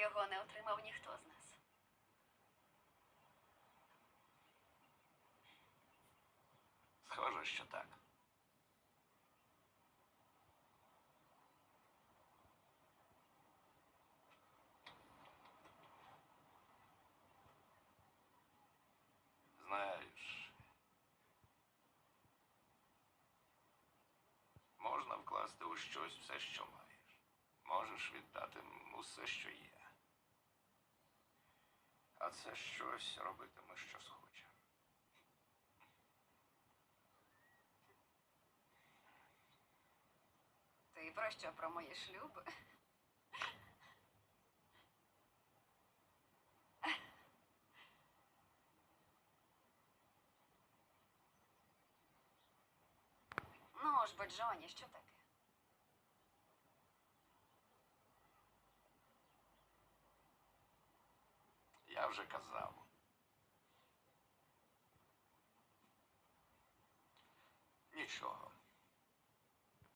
Його не отримав ніхто з нас. Схоже, що так. Знаєш, можна вкласти у щось все, що маєш. Можеш віддати усе, що є. Це щось робитиме, що схоче. Ти про що про мої шлюби? Ну ж бо, Джоні, що таке? Вже казав. Нічого.